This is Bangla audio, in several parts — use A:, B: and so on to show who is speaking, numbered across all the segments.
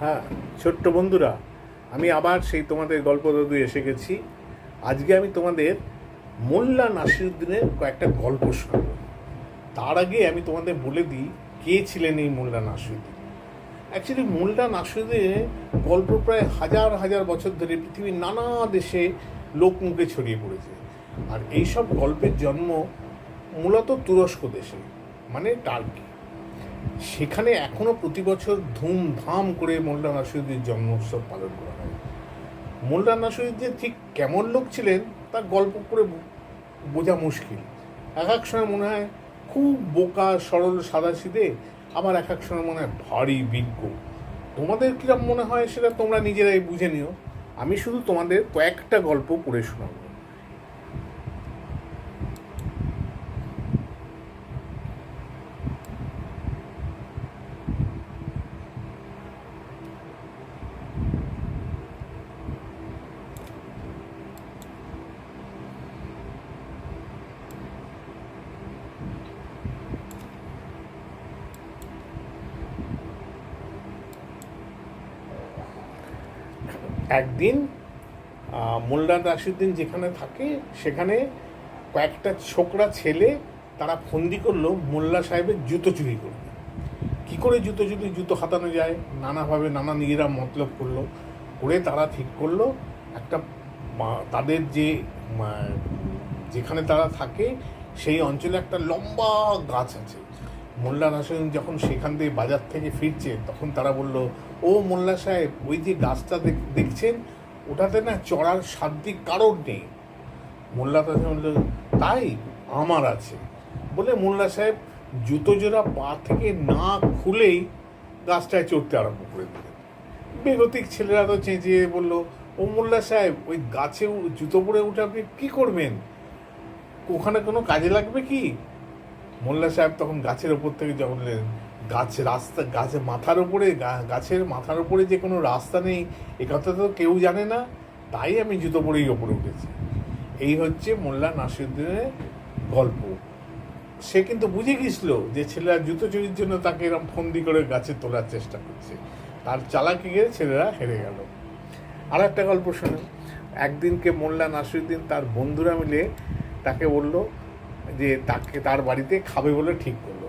A: হ্যাঁ ছোট্ট বন্ধুরা, আমি আবার সেই তোমাদের গল্প দাদু এসে গেছি। আজকে আমি তোমাদের মোল্লা নাসিরুদ্দিনের কয়েকটা গল্প শোনাবো। তার আগে আমি তোমাদের বলে দিই, কে ছিলেন এই মোল্লা নাসিরুদ্দিন? অ্যাকচুয়ালি মোল্লা নাসিরুদ্দিনের গল্প প্রায় হাজার হাজার বছর ধরে পৃথিবীর নানা দেশে লোকমুখে ছড়িয়ে পড়েছে। আর এইসব গল্পের জন্ম মূলত তুরস্ক দেশে মানে টার্কি। সেখানে এখনও প্রতি বছর ধুমধাম করে মোল্লা নাসিরুদ্দিন জন্ম উৎসব পালন করা হয়। মোল্লা নাসিরুদ্দিন ঠিক কেমন লোক ছিলেন, তার গল্প করে বোঝা মুশকিল। এক এক সময় মনে হয় খুব বোকা, সরল সাদাসিদে আবার এক এক সময় মনে হয় ভারী, বিজ্ঞ। তোমাদের কিরম মনে হয় সেটা তোমরা নিজেরাই বুঝে নিও। আমি শুধু তোমাদের কয়েকটা গল্প পড়ে শোনাবো। একদিন মোল্লা নাসিরুদ্দিন যেখানে থাকে, সেখানে কয়েকটা ছোকরা ছেলে, তারা ফন্দি করল মোল্লা সাহেবের জুতো চুরি করবে কি করে জুতো চুরি, জুতো হাতানো যায়? নানাভাবে নানা নিজেরা মতলব করল। করে তারা ঠিক করল, একটা তাদের যে যেখানে তারা থাকে, সেই অঞ্চলে একটা লম্বা গাছ আছে। মোল্লা নাসিরুদ্দিন যখন সেখান থেকে বাজার থেকে ফিরছে, তখন তারা বলল, ও মোল্লা সাহেব, ওই যে গাছটা দেখ- দেখছেন? ওটাতে না চড়ার সাধ্যি কারোর নেই। মোল্লা তাকে বলল, তাই? আমার আছে। বলে মোল্লা সাহেব জুতো জোড়া পা থেকে না খুলেই গাছটায় চড়তে আরম্ভ করে দিলেন। বেগতিক ছেলেরা তো চেঁচিয়ে বলল, ও মোল্লা সাহেব, ওই গাছে জুতো পরে উঠে আপনি কী করবেন? ওখানে কোনো কাজে লাগবে কি? মোল্লা সাহেব তখন গাছের ওপর থেকে যখন গাছ রাস্তা গাছের মাথার উপরে গা- গাছের মাথার উপরে যে কোনো রাস্তা নেই, এ কথা তো কেউ জানে না। তাই আমি জুতো পরেই ওপরে উঠেছি। এই হচ্ছে মোল্লা নাসিরুদ্দিনের গল্প। সে কিন্তু বুঝে গেছিল যে ছেলেরা জুতো চুরির জন্য তাকে এরকম ফন্দি করে গাছে তোলার চেষ্টা করছে। তার চালাকি গিয়ে ছেলেরা হেরে গেল। আর একটা গল্প শোনো একদিনকে মোল্লা নাসিরুদ্দিন তার বন্ধুরা মিলে তাকে বলল যে তাকে তার বাড়িতে খাবে বলে ঠিক করল।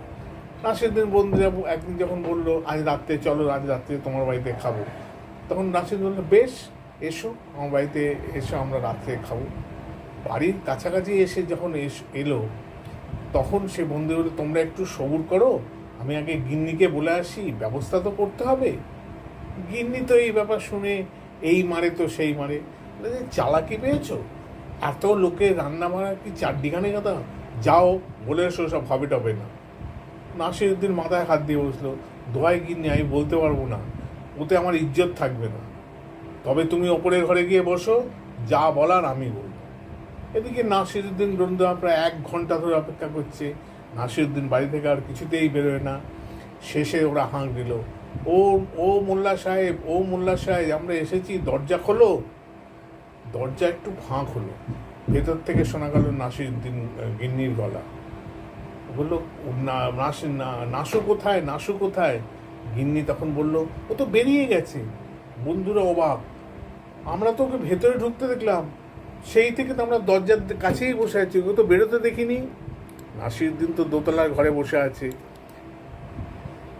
A: নাসিরুদ্দিন বন্ধুরা একদিন যখন বলল, আজ রাত্রে চলো, আজ রাত্রে তোমার বাড়িতে খাব। তখন নাসিরুদ্দিন বলল, বেশ, এসো, আমার বাড়িতে এসো, আমরা রাত্রে খাব। বাড়ির কাছাকাছি এসে যখন এস- এলো, তখন সে বন্ধু বলে তোমরা একটু সবুর করো, আমি আগে গিন্নিকে বলে আসি, ব্যবস্থা তো করতে হবে। গিন্নি তো এই ব্যাপার শুনে, এই মারে তো সেই মারে। চালাকি পেয়েছ? এত লোকে রান্না মারা কি চারডিখানে কথা? যাও, বলে এসো, সব হবে টবে না। নাসিরুদ্দিন মাথায় হাত দিয়ে বসল দোয়াই গিন্নি, আমি বলতে পারব না। ওতে আমার ইজ্জত থাকবে না। তবে তুমি ওপরের ঘরে গিয়ে বসো, যা বলার আমি বলব। এদিকে নাসিরুদ্দিন রন্দা প্রায় এক ঘণ্টা ধরে অপেক্ষা করছে। নাসিরুদ্দিন বাড়ি থেকে আর কিছুতেই বেরোয় না। শেষে ওরা হাঁক দিল, ও ও মোল্লা সাহেব, ও মোল্লা সাহেব, আমরা এসেছি, দরজা খোলো? দরজা একটু ফাঁক হলো। ভেতর থেকে শোনা গেল আহ, গিন্নির গলা। বলল নাস নাসু কোথায়? নাসু কোথায়? গিন্নি তখন বলল ও তো বেরিয়ে গেছে। বন্ধুরা অবাক। আমরা তো ওকে ভেতরে ঢুকতে দেখলাম। সেই থেকে তো আমরা দরজার কাছেই বসে আছি। ওকে তো বেরোতে দেখিনি। নাসিরুদ্দিন তো দোতলার ঘরে বসে আছে।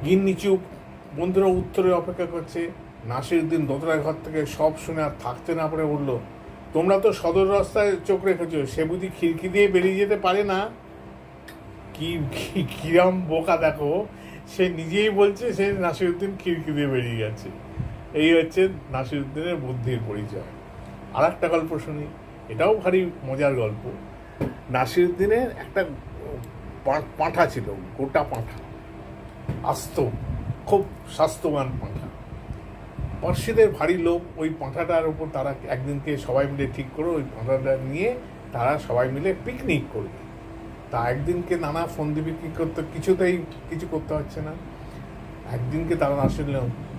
A: গিন্নি চুপ। বন্ধুরা উত্তরে অপেক্ষা করছে। নাসির দিন দোতলার ঘর থেকে সব শুনে আর থাকতে না পারে বলল তোমরা তো সদর রাস্তায় চোখ রেখেছো, সে বুঝি খিড়কি দিয়ে বেরিয়ে যেতে পারে না? কি কিরম বোকা, দেখো। সে নিজেই বলছে সে নাসিরুদ্দিন খিড়কি দিয়ে বেরিয়ে গেছে। এই হচ্ছে নাসিরুদ্দিনের বুদ্ধির পরিচয়। আর একটা গল্প শুনি, এটাও ভারী মজার গল্প। নাসিরুদ্দিনের একটা পাঁঠা ছিল, গোটা পাঁঠা। আস্ত, খুব স্বাস্থ্যবান পাঁঠা। পার্সিদের ভারী লোক ওই পাঁঠাটার উপর তারা একদিনকে সবাই মিলে ঠিক করে ওই পাঁঠাটা নিয়ে তারা সবাই মিলে পিকনিক করবে। তা একদিনকে নানা ফোন ফন্দি বিক্রি করতে কিছুতেই কিছু করতে হচ্ছে না। একদিনকে তারা আসলেন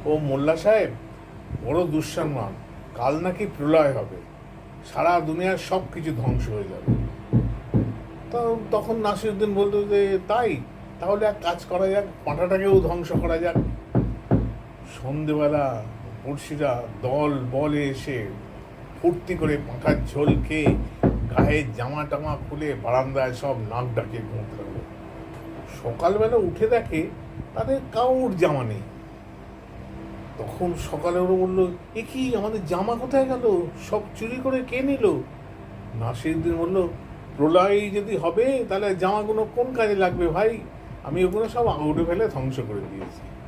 A: ও মোল্লা সাহেব, বড় দুঃসম্মান, কাল নাকি প্রলয় হবে, সারা দুনিয়ার সব কিছু ধ্বংস হয়ে যাবে। তো তখন নাসিরুদ্দিন বলতো যে, তাই, তাহলে এক কাজ করা যাক, পাঁঠাটাকেও ধ্বংস করা যাক। সন্ধেবেলা পড়শিরা দল বলে এসে ফুর্তি করে পাঁঠার ঝোল খেয়ে গায়ে জামা টামা খুলে বারান্দায় সব নাক ডাকে ঘুমতে লাগল। সকালবেলা উঠে দেখে তাদের কাউর জামা নেই। তখন সকালে ওরা বলল, এ কি, আমাদের জামা কোথায় গেল? সব চুরি করে কে নিল? নাসিরুদ্দিন বলল, প্রলয় যদি হবে, তাহলে জামাগুলো কোন কাজে লাগবে ভাই? আমি ওগুলো সব আউটে ফেলে ধ্বংস করে দিয়েছি।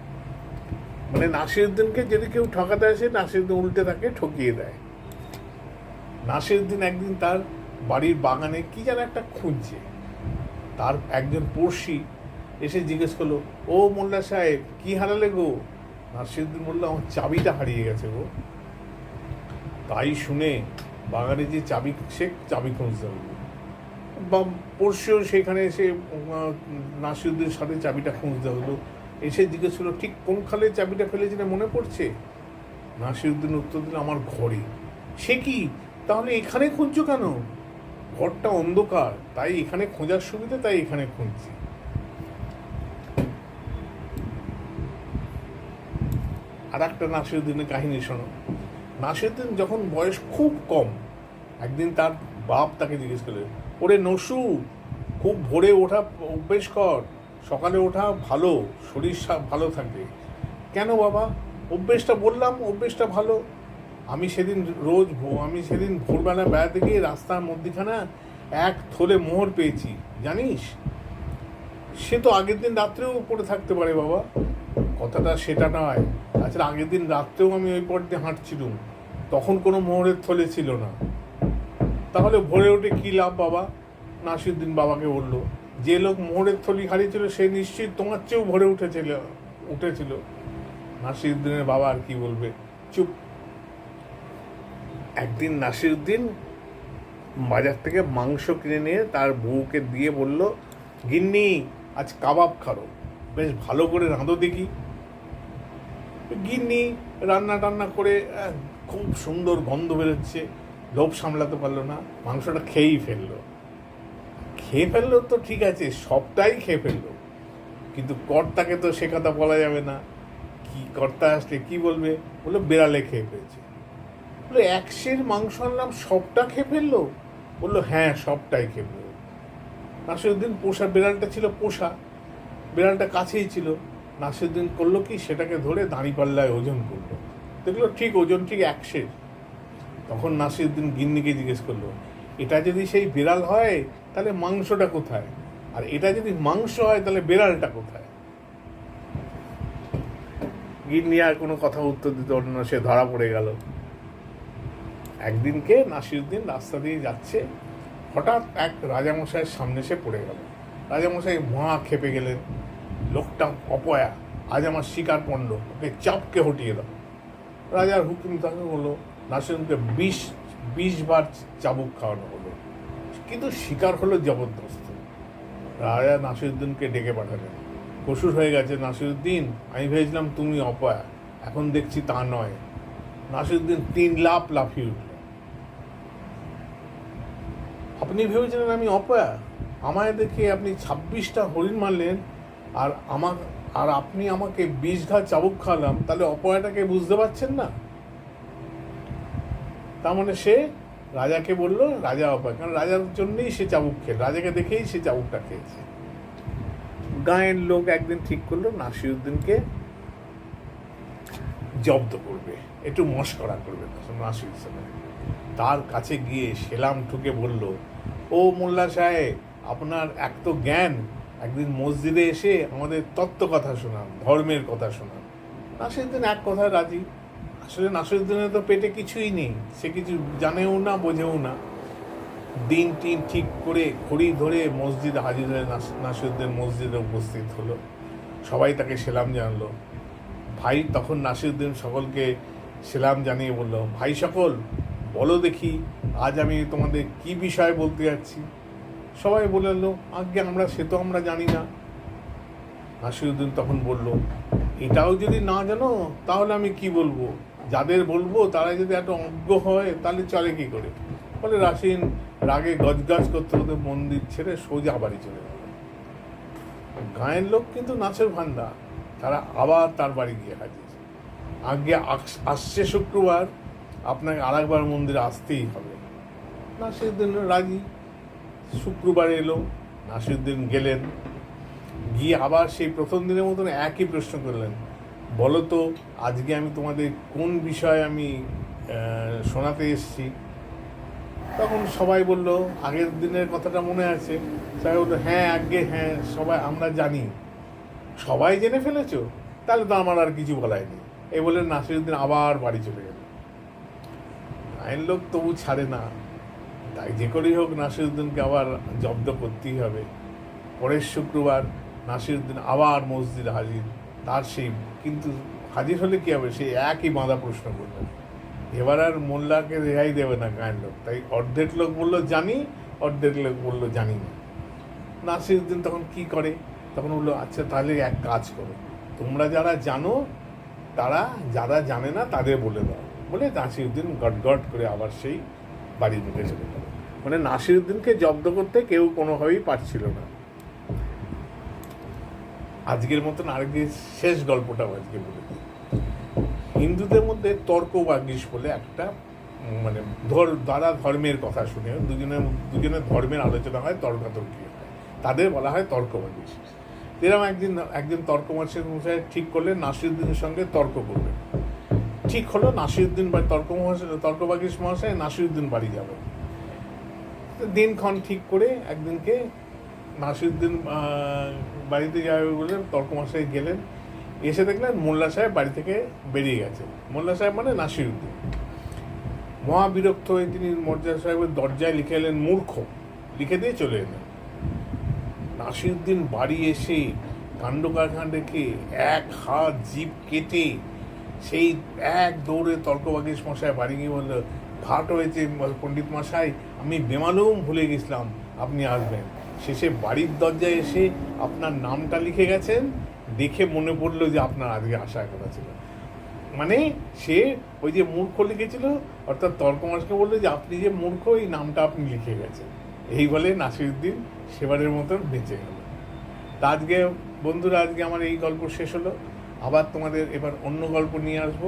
A: মানে নাসিরুদ্দিনকে যদি কেউ ঠকাতে আসে নাসিরুদ্দিন উল্টে তাকে ঠকিয়ে দেয়। নাসিরুদ্দিন একদিন তার বাড়ির বাগানে কি যেন একটা খুঁজছে। তার একজন পড়শি এসে জিজ্ঞেস করল, ও মোল্লা সাহেব, কি হারালে গো? নাসিরুদ্দিন বলল, আমার চাবিটা হারিয়ে গেছে গো। তাই শুনে বাগানে যে চাবি, সে চাবি খুঁজতে হবে বা পরশুও সেখানে এসে নাসিরুদ্দিনের সাথে চাবিটা খুঁজতে হলো এসে জিজ্ঞেস করল ঠিক কোন খালে চাবিটা ফেলেছি না মনে পড়ছে? নাসিরুদ্দিন উত্তর দিল, আমার ঘরে। সে কি? তাহলে এখানে খুঁজছো কেন? ঘরটা অন্ধকার, তাই এখানে খোঁজার সুবিধা তাই এখানে খুঁজছি। আর একটা নাসিরুদ্দিনের কাহিনী শোনো। নাসিরুদ্দিন যখন বয়স খুব কম, একদিন তার বাপ তাকে জিজ্ঞেস করলেন ওরে নসু, খুব ভোরে ওঠা অভ্যেস কর। সকালে ওঠা ভালো, শরীর ভালো থাকবে। কেন বাবা? অভ্যেসটা বললাম, অভ্যেসটা ভালো। আমি সেদিন রোজ আমি সেদিন ভোরবেলা বেড়াতে গিয়ে রাস্তার মধ্যিখানা এক থলে মোহর পেয়েছি, জানিস? সে তো আগের দিন রাত্রেও পড়ে থাকতে পারে বাবা। কথাটা সেটা নয়। আচ্ছা আগের দিন রাত্রেও আমি ওই পথ দিয়ে হাঁটছিলুম। তখন কোনো মোহরের থলে ছিল না। তাহলে ভোরে উঠে কী লাভ বাবা? নাসিরুদ্দিন বাবাকে বলল। যে লোক মোহরের থলি হারিয়েছিল সে নিশ্চয়ই তোমার চেয়েও ভরে উঠেছিল উঠেছিল। নাসিরুদ্দিনের বাবা আর কি বলবে? চুপ। একদিন নাসিরুদ্দিন বাজার থেকে মাংস কিনে নিয়ে তার বউকে দিয়ে বলল, গিন্নি, আজ কাবাব খারো। বেশ ভালো করে রাঁধো দেখি। গিন্নি রান্না টান্না করে খুব সুন্দর গন্ধ বেরোচ্ছে। লোভ সামলাতে পারল না। মাংসটা খেয়েই ফেলল। খেয়ে ফেলল তো ঠিক আছে, সবটাই খেয়ে ফেলল। কিন্তু কর্তাকে তো সে কথা বলা যাবে না। কি কর্তা আসলে কি বলবে? বলল, বেড়ালে খেয়ে ফেলছে। বলল, এক সের মাংস আনলাম, সবটা খেয়ে ফেলল? বলল হ্যাঁ সবটাই খেয়ে ফেলল। নাসিরুদ্দিন পোষা, বেড়ালটা ছিল পোষা। বিড়ালটা কাছেই ছিল। নাসিরুদ্দিন করল কি? সেটাকে ধরে দাঁড়িপাল্লায় ওজন করল। দেখল, ঠিক ওজন, ঠিক একশের তখন নাসিরুদ্দিন গিন্নিকে জিজ্ঞেস করল, এটা যদি সেই বিড়াল হয় তাহলে মাংসটা কোথায়? আর এটা যদি মাংস হয়, তাহলে বিড়ালটা কোথায়? গিন্নি আর কোনো কথা উত্তর দিতে না, সে ধরা পড়ে গেল। একদিনকে নাসিরুদ্দিন রাস্তা দিয়ে যাচ্ছে, হঠাৎ এক রাজামশাইয়ের সামনে সে পড়ে গেল। রাজামশাই মহা খেপে গেলেন। লোকটা অপয়া, আজ আমার শিকার পণ্ড, ওকে চাপকে হটিয়ে দাও। রাজার হুকুম তাকে হলো নাসিরুদ্দিনকে বিশ বিশ বার চাবুক খাওয়ানো হলো। কিন্তু শিকার হলো জবরদস্ত। রাজা নাসিরুদ্দিনকে ডেকে পাঠালেন। কসুর হয়ে গেছে, নাসিরুদ্দিন, আমি ভেবেছিলাম তুমি অপয়া। এখন দেখছি তা নয়। নাসিরুদ্দিন তিন লাফ লাফিয়ে উঠল। আপনি ভেবেছিলেন আমি অপয়া? আমায় দেখে আপনি ছাব্বিশটা হরিণ মারলেন, আর আমার, আর আপনি আমাকে বিষ ঘা চাবুক খাওয়ালাম, তাহলে অপয়াটাকে বুঝতে পারছেন না? তার মানে সে রাজাকে বলল, রাজা অপয়া কারণ রাজার জন্যই সে চাবুক খেল রাজাকে দেখেই সে চাবুকটা খেয়েছে। গাঁয়ের লোক একদিন ঠিক করল, নাসিরুদ্দিনকে জব্দ করবে, একটু মস্করা করবে নাসিরুদ্দিন তার কাছে গিয়ে সেলাম ঠুকে বলল, ও মোল্লা সাহেব, আপনার এক তো জ্ঞান, একদিন মসজিদে এসে আমাদের তত্ত্ব কথা শোনান, ধর্মের কথা শোনান। নাসিরুদ্দিন এক কথায় রাজি। আসলে নাসিরুদ্দিনের তো পেটে কিছুই নেই। সে কিছু জানেও না, বোঝেও না। দিন টিন ঠিক করে ঘড়ি ধরে মসজিদে হাজির হয়ে নাস- নাসিরুদ্দিন মসজিদে উপস্থিত হলো। সবাই তাকে সেলাম জানালো। ভাই তখন নাসিরুদ্দিন সকলকে সেলাম জানিয়ে বলল, ভাই সকল, বলো দেখি, আজ আমি তোমাদের কি বিষয় বলতে যাচ্ছি? সবাই বলল আগে আমরা, সে তো আমরা জানি না। নাসিরুদ্দিন তখন বলল, এটাও যদি না জানো, তাহলে আমি কি বলব? যাদের বলব তারা যদি এত অজ্ঞ হয়, তাহলে চলে কি করে? বলে রাসিন রাগে গজগজ করতে করতে মন্দির ছেড়ে সোজা বাড়ি চলে গেল। গায়ের লোক কিন্তু নাচের ভান্ডা তারা আবার তার বাড়ি গিয়ে হাজির। আগে আস- আসছে শুক্রবার, আপনাকে আরেকবার মন্দিরে আসতেই হবে। নাসিরুদ্দিন রাজি। শুক্রবার এলো নাসিরুদ্দিন গেলেন। গিয়ে আবার সেই প্রথম দিনের মতন একই প্রশ্ন করলেন। বলো তো আজকে আমি তোমাদের কোন বিষয়ে আমি শোনাতে এসেছি। তখন সবাই বলল, আগের দিনের কথাটা মনে আছে। সবাই বলল হ্যাঁ আগে হ্যাঁ সবাই, আমরা জানি। সবাই জেনে ফেলেছো? তাহলে তো আমার আর কিছু বলাই নেই। এই বলে নাসিরুদ্দিন আবার বাড়ি চলে গেল। আইন লোক তবু ছাড়ে না। তাই যে করেই হোক, নাসিরুদ্দিনকে আবার জব্দ করতেই হবে। পরের শুক্রবার নাসিরুদ্দিন আবার মসজিদ হাজির। তার সেই কিন্তু হাজির হলে কি হবে? সেই একই বাঁধা প্রশ্ন করবে এবার আর মোল্লাকে রেহাই দেবে না গায়ের লোক? তাই অর্ধেক লোক বলল, জানি। অর্ধেক লোক বলল, জানি না। নাসিরুদ্দিন তখন কি করে? তখন বলল আচ্ছা তাহলে এক কাজ করো। তোমরা যারা জানো, তারা যারা জানে না, তাদের বলে দাও। বলে নাসিরুদ্দিন গট গট করে আবার সেই বাড়ি ঢুকে চলে গেল। মানে নাসিরুদ্দিনকে জব্দ করতে কেউ কোনোভাবেই পারছিল না। আজকের মতন আরেকদিন শেষ গল্পটাও আজকে বলে দিই। হিন্দুদের মধ্যে তর্ক বাগিস বলে একটা মানে ধর, দ্বারা ধর্মের কথা শুনে দুজনের দুজনের ধর্মের আলোচনা হয়, তর্কাতর্কি হয়। তাদের বলা হয় তর্ক বাগিস এরকম একদিন একদিন তর্ক মশাই ঠিক করলেন, নাসিরুদ্দিনের সঙ্গে তর্ক করবেন। ঠিক হলো, নাসিরুদ্দিন বা তর্ক মহাশয়, তর্ক বাগিস মহাশয় নাসিরুদ্দিন বাড়ি যাবেন। তো দিনক্ষণ ঠিক করে একদিনকে নাসিরুদ্দিন বাড়িতে যাবে বলে তর্ক মশাই গেলেন। এসে দেখলেন মোল্লা সাহেব বাড়ি থেকে বেরিয়ে গেছে মোল্লা সাহেব মানে নাসিরুদ্দিন। মহাবিরক্ত হয়ে তিনি মর্যাদা সাহেবের দরজায় লিখে এলেন, মূর্খ। লিখে দিয়ে চলে এলেন। নাসিরুদ্দিন বাড়ি এসে কাণ্ড কারখানা রেখে এক হাত জিপ কেটে সেই এক দৌড়ে তর্কবাগীশ মশাই বাড়ি গিয়ে বলল, ঘাট হয়েছে পণ্ডিত মশাই, আমি বেমালুম ভুলে গেছিলাম, আপনি আসবেন। শেষে বাড়ির দরজায় এসে আপনার নামটা লিখে গেছেন, দেখে মনে পড়ল যে আপনার আজকে আসার কথা ছিল। মানে সে ওই যে মূর্খ লিখেছিল, অর্থাৎ তর্কমাসকে বলল যে আপনি যে মূর্খ, এই নামটা আপনি লিখে গেছেন। এই বলে নাসিরুদ্দিন সেবারের মতন বেঁচে গেল। তা আজকে বন্ধুরা, আজকে আমার এই গল্প শেষ হলো। আবার তোমাদের এবার অন্য গল্প নিয়ে আসব।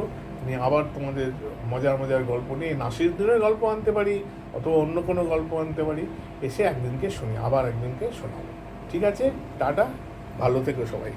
A: নিয়ে আবার তোমাদের মজার মজার গল্প নিয়ে নাসিরুদ্দিনের গল্প আনতে পারি। অথবা অন্য কোনো গল্প আনতে পারি, এসে একদিনকে শুনি, আবার একদিনকে শোনাবো। ঠিক আছে? টাটা। ভালো থেকো সবাই।